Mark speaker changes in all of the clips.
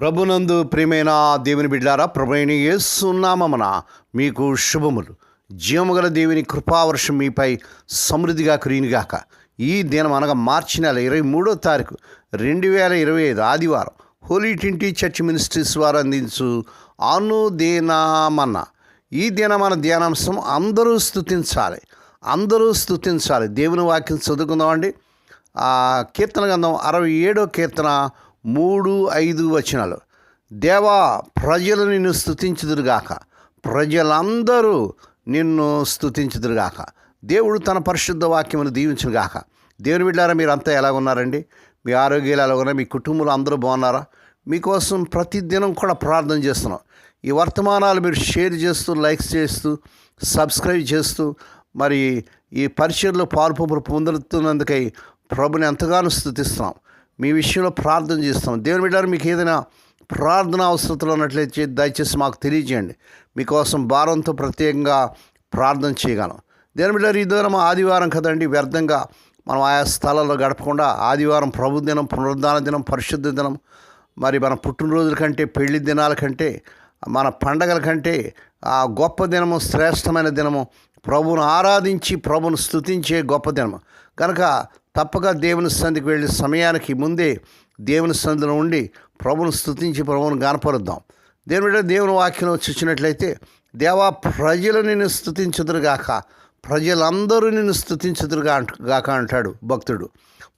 Speaker 1: ప్రభునందు ప్రియమైన దేవుని బిడ్డారా ప్రభుని యేసునామమున మీకు శుభములు. జీవముగల దేవుని కృపావర్షం మీపై సమృద్ధిగా కురినిగాక ఈ దినం అనగా మార్చి నెల ఇరవై మూడో తారీఖు రెండు వేల ఇరవై ఐదు ఆదివారం హోలీ ట్వంటీ చర్చ్ మినిస్ట్రీస్ వారు అందించు అనుదేనామన్న ఈ దినమన ధ్యానాంశం అందరూ స్థుతించాలి అందరూ స్థుతించాలి దేవుని వాక్యం చదువుకుందామండి. కీర్తన గంధం అరవై ఏడో కీర్తన మూడు ఐదు వచనాలు. దేవా ప్రజలు నిన్ను స్థుతించుదురుగాక ప్రజలందరూ నిన్ను స్థుతించుదురుగాక దేవుడు తన పరిశుద్ధ వాక్యమును దీవించుగాక దేవుని బిడ్డారా మీరు అంతా ఎలా ఉన్నారండి? మీ ఆరోగ్యాలు ఎలా ఉన్నాయి? మీ కుటుంబంలో అందరూ బాగున్నారా? మీకోసం ప్రతిదినం కూడా ప్రార్థన చేస్తున్నాం. ఈ వర్తమానాలు మీరు షేర్ చేస్తూ లైక్స్ చేస్తూ సబ్స్క్రైబ్ చేస్తూ మరి ఈ పరిచయలో పాల్పొంపులు పొందుతున్నందుకై ప్రభుని ఎంతగానో స్థుతిస్తున్నాం మీ విషయంలో ప్రార్థన చేస్తాం. దేవుని బిడ్డారు మీకు ఏదైనా ప్రార్థన అవసరతలు ఉన్నట్లయితే దయచేసి మాకు తెలియజేయండి. మీకోసం భారంతో ప్రత్యేకంగా ప్రార్థన చేయగలం. దేవుని బిడ్డారు ఈ దినం ఆదివారం కదండి వ్యర్థంగా మనం ఆయా స్థలాల్లో గడపకుండా ఆదివారం ప్రభు దినం పునరుద్ధాన దినం పరిశుద్ధ దినం మరి మన పుట్టినరోజుల కంటే పెళ్ళి దినాల కంటే మన పండగల కంటే ఆ గొప్ప దినము శ్రేష్టమైన దినము ప్రభును ఆరాధించి ప్రభును స్థుతించే గొప్ప దినం కనుక తప్పక దేవుని సంధికి వెళ్ళే సమయానికి ముందే దేవుని సంధిలో ఉండి ప్రభును స్థుతించి ప్రభును గానపరుద్దాం. దేవుని దేవుని వాక్యం చూసినట్లయితే దేవా ప్రజలు నిన్ను స్తుతించుదురుగాక ప్రజలందరూ నిన్ను స్తుతించుదురుగా అంట- గాక అంటాడు భక్తుడు.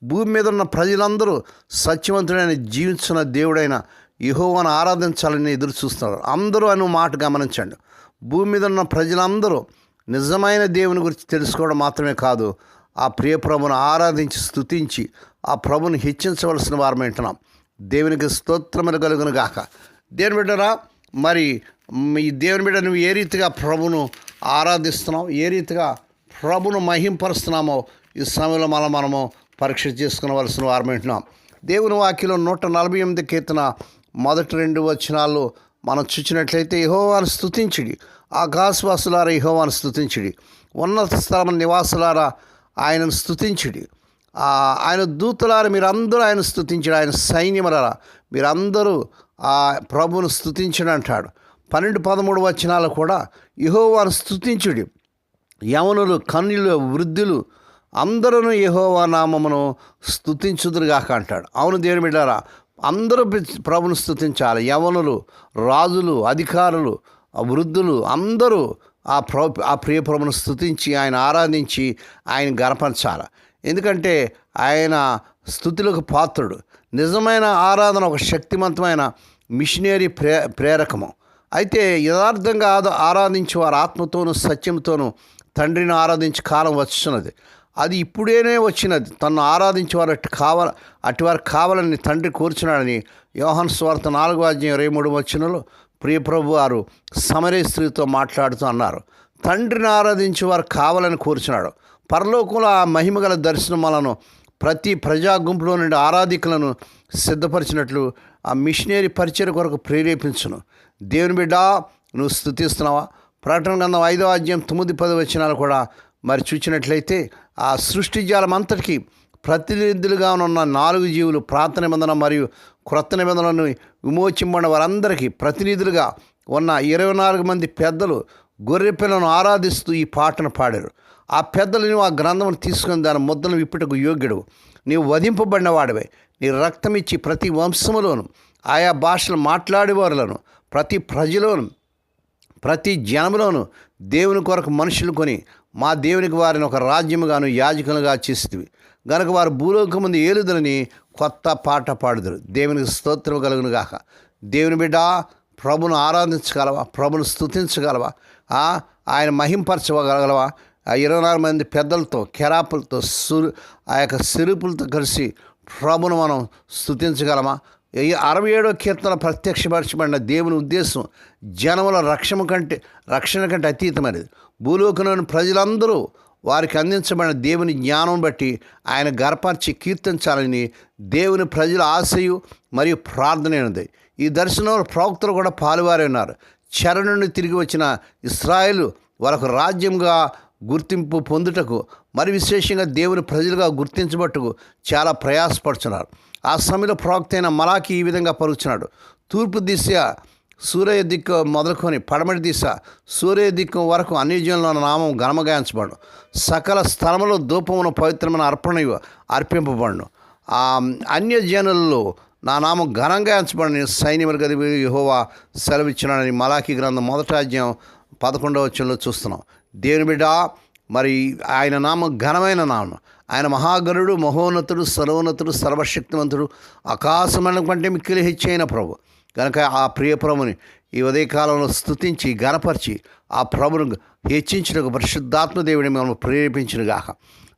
Speaker 1: భూమి మీద ఉన్న ప్రజలందరూ సత్యవంతుడైన జీవించిన దేవుడైన యహోవాను ఆరాధించాలని ఎదురు చూస్తున్నారు. అందరూ అని మాట గమనించండి. భూమి మీద ఉన్న ప్రజలందరూ నిజమైన దేవుని గురించి తెలుసుకోవడం మాత్రమే కాదు ఆ ప్రియ ప్రభును ఆరాధించి స్తుతించి ఆ ప్రభుని హెచ్చించవలసిన వారం వింటున్నాం దేవునికి స్తోత్రములు కలుగును గాక. దేవుని బిడ్డరా మరి ఈ దేవుని బిడ్డ నువ్వు ఏ రీతిగా ప్రభును ఆరాధిస్తున్నావు ఏ రీతిగా ప్రభును మహింపరుస్తున్నామో ఈ సమయంలో మనం మనము పరీక్ష చేసుకునవలసిన వారం వింటున్నాం దేవుని వాక్యలో నూట నలభై ఎనిమిది కీర్తన మొదటి రెండు వచనాలు మనం చూచినట్లయితే యహోవాను స్థుతించుడి ఆకాశవాసులారా యహోవాను స్థుతించుడి ఉన్నత స్థలం నివాసులారా ఆయనను స్థుతించుడి ఆయన దూతలారా మీరందరూ ఆయన స్థుతించడు ఆయన సైన్యములారా మీరందరూ ఆ ప్రభువును స్థుతించడు అంటాడు. పన్నెండు పదమూడు వచనాలు కూడా యహోవాను స్థుతించుడి యవనులు కన్యులు వృద్ధులు అందరూ యహోవా నామమును స్థుతించుదురుగాక అంటాడు. అవును దేవుని బిడ్డారా అందరూ ప్రభుని ప్రభును స్తుతించాలి. యవనులు రాజులు అధికారులు వృద్ధులు అందరూ ఆ ప్ర ఆ ప్రియ ప్రభును స్తుతించి ఆయన ఆరాధించి ఆయన గనపరచాలి. ఎందుకంటే ఆయన స్థుతులకు పాత్రుడు. నిజమైన ఆరాధన ఒక శక్తివంతమైన మిషనరీ ప్రే ప్రేరకము. అయితే యథార్థంగా ఆరాధించి వారి ఆత్మతోనూ సత్యంతోనూ తండ్రిని ఆరాధించి కాలం వస్తున్నది అది ఇప్పుడేనే వచ్చినది. తను ఆరాధించేవారు అటు కావాల అటువారు కావాలని తండ్రి కూర్చున్నాడని యోహన్ స్వార్థ నాలుగో అధ్యాయం ఇరవై మూడు వచ్చినలో ప్రియప్రభు వారు సమరే స్త్రీతో మాట్లాడుతూ అన్నారు తండ్రిని ఆరాధించి వారు కావాలని కూర్చున్నాడు. పరలోకంలో ఆ మహిమగల దర్శనములను ప్రతి ప్రజా గుంపులో నుండి ఆరాధికులను సిద్ధపరిచినట్లు ఆ మిషనరీ పరిచయ కొరకు ప్రేరేపించును. దేవుని బిడ్డ నువ్వు స్థుతిస్తున్నావా ప్రకటన గ్రంథం ఐదో అధ్యాయం తొమ్మిది పది వచ్చినాలు కూడా మరి చూసినట్లయితే ఆ సృష్టి జాలం అంతటికి ప్రతినిధులుగా ఉన్న నాలుగు జీవులు ప్రార్థన నిబంధన మరియు క్రొత్త నిబంధనలను విమోచింపడిన వారందరికీ ప్రతినిధులుగా ఉన్న ఇరవై నాలుగు మంది పెద్దలు గొర్రె పిల్లను ఆరాధిస్తూ ఈ పాటను పాడారు. ఆ పెద్దలు నువ్వు ఆ గ్రంథం తీసుకుని దాని ముద్దను విప్పుటకు యోగ్యుడు. నీవు వధింపబడిన వాడివే. నీ రక్తం ఇచ్చి ప్రతి వంశములోను ఆయా భాషలు మాట్లాడేవారులను ప్రతి ప్రజలోను ప్రతి జనములోను దేవుని కొరకు మనుషులు కొని మా దేవునికి వారిని ఒక రాజ్యముగాను యాజకులుగా చేస్తుంది గనక వారు భూలోకం ముందు ఏలుదలని కొత్త పాట పాడుదరు. దేవునికి స్తోత్రం కలుగును గాక దేవుని బిడ్డ ప్రభును ఆరాధించగలవా? ప్రభును స్థుతించగలవా ఆయన మహింపరచగలవా? ఆ ఇరవై నాలుగు మంది పెద్దలతో కెరాపులతో సురు ఆ యొక్క సిరుపులతో కలిసి ప్రభును మనం స్థుతించగలమా అరవై ఏడో కీర్తన ప్రత్యక్షపరచబడిన దేవుని ఉద్దేశం జనముల రక్షణ కంటే రక్షణ కంటే అతీతమైనది. భూలోకంలోని ప్రజలందరూ వారికి అందించబడిన దేవుని జ్ఞానం బట్టి ఆయన గర్పరిచి కీర్తించాలని దేవుని ప్రజల ఆశయు మరియు ప్రార్థన అయినది. ఈ దర్శనంలో ప్రవక్తలు కూడా పాలువారి ఉన్నారు. చెర నుండి తిరిగి వచ్చిన ఇస్రాయేలు వాళ్ళకు రాజ్యంగా గుర్తింపు పొందుటకు మరి విశేషంగా దేవుని ప్రజలుగా గుర్తించబట్టుకు చాలా ప్రయాసపడుచున్నారు. ఆ సమయంలో ప్రవక్త అయిన మలాకి ఈ విధంగా పలుకుతున్నాడు తూర్పు దిశ సూర్య దిక్కు మొదలుకొని పడమటి దిశ సూర్య దిక్కు వరకు అన్ని జీవుల నామం ఘనమగాయించబడు సకల స్థలములో ధూపమును పవిత్రమైన అర్పణ అర్పింపబడును. అన్య జనులలో నా నామం ఘనంగా ఎంచబడిన సైన్యములు గది యహోవా సెలవిచ్చినాడని మలాఖీ గ్రంథం మొదట అధ్యాయం పదకొండవ వచ్చంలో చూస్తున్నాం. దేవుని బిడ్డ మరి ఆయన నామం ఘనమైన నామం. ఆయన మహాగణుడు మహోన్నతుడు సర్వోన్నతుడు సర్వశక్తివంతుడు ఆకాశమైన కంటే మిక్కిలి హెచ్చైన ప్రభు. కనుక ఆ ప్రియ ప్రభుని ఈ ఉదయకాలంలో స్తుతించి గనపరిచి ఆ ప్రభును హెచ్చించిన పరిశుద్ధాత్మ దేవుని మనం ప్రేరేపించిన గాక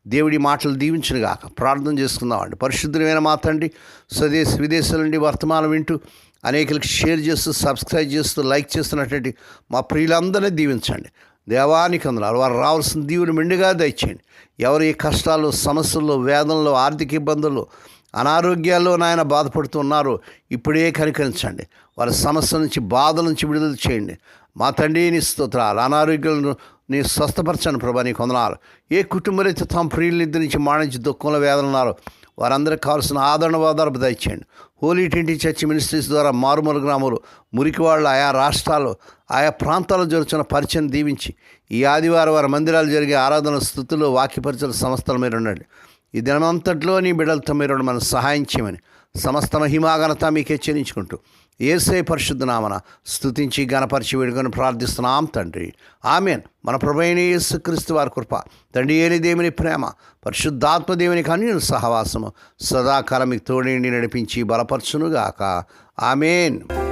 Speaker 1: దేవుడి మాటలు దీవించిన గాక ప్రార్థన చేసుకుందామండి. పరిశుద్ధమైన మాత్రండి స్వదేశ విదేశాల నుండి వర్తమానం వింటూ అనేకులకు షేర్ చేస్తూ సబ్స్క్రైబ్ చేస్తూ లైక్ చేస్తున్నటువంటి మా ప్రియులందరినీ దీవించండి. దేవానికి అందరాలు వారు రావాల్సిన దీవుని మెండుగా దయచేయండి. ఎవరు ఈ కష్టాలు సమస్యల్లో వేదనలు ఆర్థిక ఇబ్బందులు అనారోగ్యాల్లో నాయన బాధపడుతున్నారు ఇప్పుడే కనికరించండి. వారి సమస్య నుంచి బాధ నుంచి విడుదల చేయండి. మా తండ్రి నీ స్తోత్రాలు. అనారోగ్యాలను నీ స్వస్థపరచండి ప్రభా నీ కొందనాలు ఏ కుటుంబాలైతే తమ ప్రియుల నిద్ర నుంచి మాణించి దుఃఖంలో వేదనన్నారు వారందరికి కావాల్సిన ఆదరణ వాదాలు దయచేయండి. హోలీ ట్వంటీ చర్చ్ మినిస్ట్రీస్ ద్వారా మారుమూల గ్రామాలు మురికివాళ్ళు ఆయా రాష్ట్రాలు ఆయా ప్రాంతాల్లో జరుగుతున్న పరిచయం దీవించి ఈ ఆదివారం వారి మందిరాలు జరిగే ఆరాధన స్థుతులు వాక్యపరిచల సంస్థల మీరు ఉండండి. ఈ దినమంతట్లో నీ బిడ్డలతో మీరు మనం సహాయం చేయమని సమస్త మహిమాఘనత మీకు హెచ్చరించుకుంటూ ఏసే పరిశుద్ధనామన స్థుతించి గణపరిచి వేడుకొని ప్రార్థిస్తున్నాం తండ్రి. ఆమెన్. మన ప్రభైన యేసుక్రీస్తు వారి కృప తండ్రి ఏలి దేవుని ప్రేమ పరిశుద్ధాత్మ దేవునికి అన్యుల సహవాసము సదాకాలం మీకు తోడేండి నడిపించి బలపరచునుగాక. ఆమెన్.